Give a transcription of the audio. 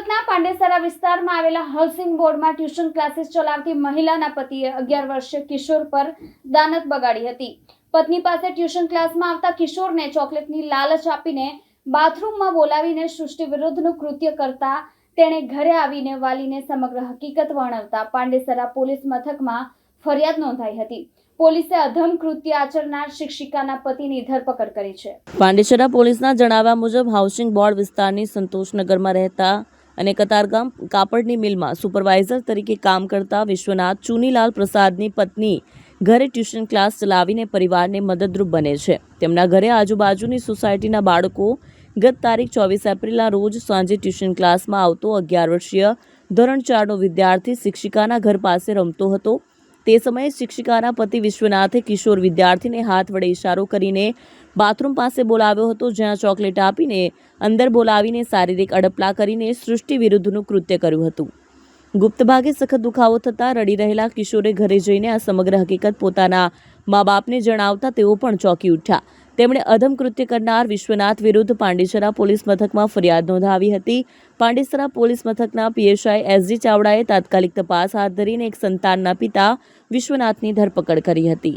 સુરતના પાંડેસરા વિસ્તારમાં આવેલા હાઉસિંગ બોર્ડમાં ટ્યુશન ક્લાસીસ ચલાવતી મહિલાના પતિએ અગિયાર વર્ષીય કિશોર પર દાનત બગાડી હતી. પત્ની પાસે ટ્યુશન ક્લાસમાં આવતા કિશોરને ચોકલેટની લાલચ આપીને બાથરૂમમાં બોલાવીને સૃષ્ટિ વિરુદ્ધનું કૃત્ય કરતા તેણે ઘરે આવીને વાલીને સમગ્ર હકીકત વર્ણવતા પાંડેસરા પોલીસ મથકમાં ફરિયાદ નોંધાઈ હતી. પોલીસે અધમ કૃત્ય આચરનાર શિક્ષિકાના પતિની ધરપકડ કરી છે. પાંડેસરા પોલીસના જણાવ્યા મુજબ હાઉસિંગ બોર્ડ વિસ્તારની સંતોષનગરમાં રહેતા અને કતારગામ કાપડની મિલમાં સુપરવાઇઝર તરીકે કામ કરતા વિશ્વનાથ ચુનીલાલ પ્રસાદની પત્ની ઘરે ટ્યુશન ક્લાસ ચલાવીને પરિવારને મદદરૂપ બને છે. તેમના ઘરે આજુબાજુની સોસાયટીના બાળકો ગત તારીખ ચોવીસ એપ્રિલના રોજ સાંજે ટ્યુશન ક્લાસમાં આવતો અગિયાર વર્ષીય ધોરણ ચારનો વિદ્યાર્થી શિક્ષિકાના ઘર પાસે રમતો હતો. તે સમયે શિક્ષિકાના પતિ વિશ્વનાથે કિશોર વિદ્યાર્થીને હાથ વડે ઇશારો કરીને બાથરૂમ પાસે બોલાવ્યો હતો, જ્યાં ચોકલેટ આપીને અંદર બોલાવીને શારીરિક અડપલા કરીને સૃષ્ટિ વિરુદ્ધનું કૃત્ય કર્યું હતું. ગુપ્ત ભાગે સખત દુખાવો થતાં રડી રહેલા કિશોરે ઘરે જઈને આ સમગ્ર હકીકત પોતાના મા બાપને જણાવતા તેઓ પણ ચોંકી ઉઠ્યા. તેમણે અધમ કૃત્ય કરનાર વિશ્વનાથ વિરુદ્ધ પાંડેસરા પોલીસ મથકમાં ફરિયાદ નોંધાવી હતી. પાંડેસરા પોલીસ મથકના પીએસઆઈ એસજી ચાવડાએ તાત્કાલિક તપાસ હાથ ધરીને એક સંતાનના પિતા વિશ્વનાથની ધરપકડ કરી હતી.